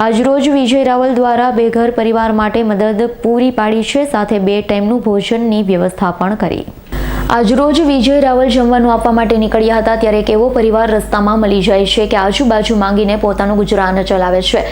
આજરોજ વિજય રાવલ દ્વારા બેઘર પરિવાર માટે મદદ પૂરી પાડી છે, સાથે બે ટાઈમનું ભોજનની વ્યવસ્થા પણ કરી. આજરોજ વિજય રાવલ જમવાનું આપવા માટે નીકળ્યા હતા, ત્યારે એક એવો પરિવાર રસ્તામાં મળી જાય છે કે આજુબાજુ માંગીને પોતાનું ગુજરાન ચલાવે છે.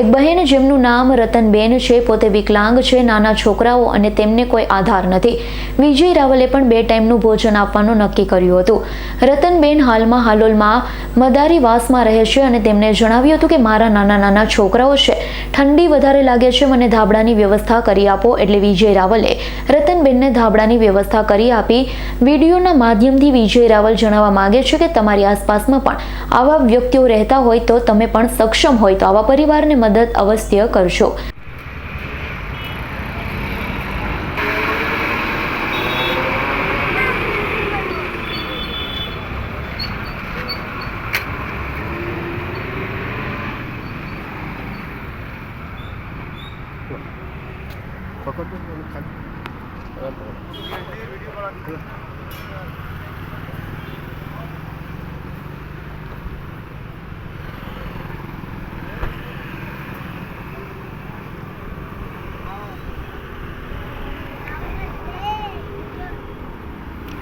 એક બહેન જેમનું નામ રતનબેન છે, પોતે વિકલાંગ છે, નાના છોકરાઓ અને તેમને કોઈ આધાર નથી. વિજય રાવલે પણ બે ટાઈમનું ભોજન આપવાનું નક્કી કર્યું હતું. રતનબેન હાલમાં હાલોલમાં મદારીવાસમાં રહે છે અને તેમણે જણાવ્યું હતું કે, મારા નાના નાના છોકરાઓ છે, ઠંડી વધારે લાગે છે, મને ધાબળાની વ્યવસ્થા કરી આપો, એટલે વિજય રાવલે રતનબેનને ધાબળાની વ્યવસ્થા કરી આપી. વિડીયોના માધ્યમથી વિજય રાવલ જણાવવા માંગે છે કે તમારી આસપાસમાં પણ આવા વ્યક્તિઓ રહેતા હોય તો તમે પણ સક્ષમ હોય તો આવા પરિવારને મદદ અવશ્ય કરશો ખાલી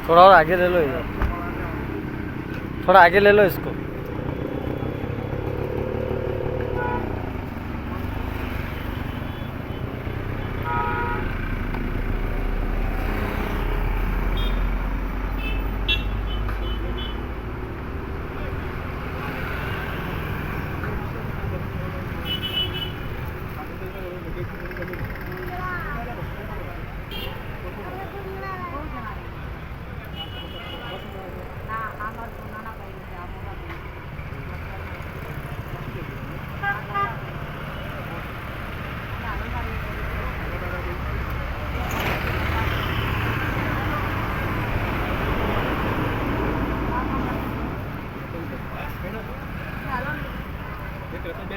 थोड़ा और आगे ले लो इधर थोड़ा आगे ले लो इसको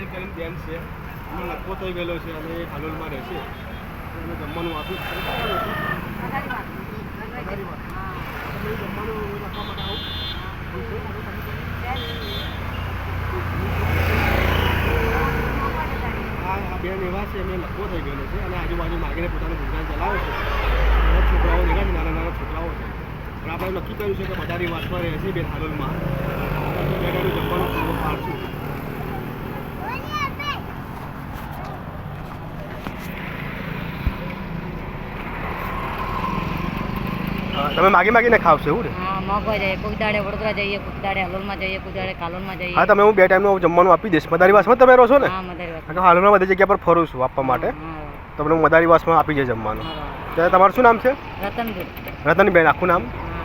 એક કરીને બેન છે એનો લખવો થઈ ગયેલો છે અને એ હાલોલમાં રહેશે. છે જમવાનું આપ્યું જમવાનું લખવા માટે આવું આ બેન એવા છે એમને લખવો થઈ ગયેલો છે અને આજુબાજુ માગીને પોતાનું ગુજરાન ચલાવે છે. બધા છોકરાઓ દેખાય નાના નાના છોકરાઓ છે. પણ આપણે નક્કી કર્યું છે કે બધાની વાતમાં રહે છે બેન હાલોલમાં. જમવાનું પૂરું પાડશું. તમે માગી માગીને ખાવશો એવું ને? હા મગવા જઈએ. કોઈક દાડે વડોદરા જઈએ કોઈક દાડે હલોલમાં જઈએ કોઈક દાડે કાલોલમાં જઈએ. હા તમે હું બે ટાઈમનું જમવાનું આપી દઈશ. મદારીવાસમાં તમે રહો છો ને? હા મદારી વાત કારણ કે હાલમાં બધી જગ્યા પર ફરું છું આપવા માટે. તમને હું મદારીવાસમાં આપી જઈશ જમવાનું. ત્યારે તમારું શું નામ છે? રતનબેન. રતનબેન આખું નામ?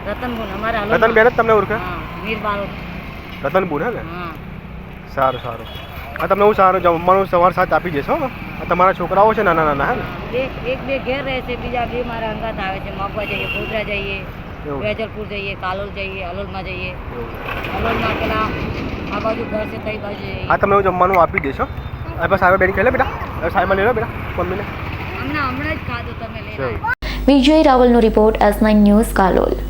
રતનબુન અમારે રતનબેન જ તમને ઓળખે? હા મીર બારોટ રતનબુન હે ને? સારું સારું. તમને હું સારું જમવાનું સવાર સાથ આપી જશો આ તમારા છોકરાઓ છે નાના નાના હે એક બે ઘેર રહે છે બીજા બે મારા અંગાત આવે છે. મગવા જઈએ ગોધરા જઈએ વેજલપુર જઈએ કાલોલ જઈએ અલોલમાં જઈએ. અલોલમાં પેલા આ બાજુ ઘર છે કઈ બાજુ જઈએ. હા તમે હું જમવાનું આપી દેશો. બસ સાહેબ બેન કહે બેટા. હવે સાહેબમાં લઈ લો બેટા. મમ્મીને હમણાં હમણાં જ ખાધું તમે લઈ. Vijay રાવલનો report S nine news Kalol.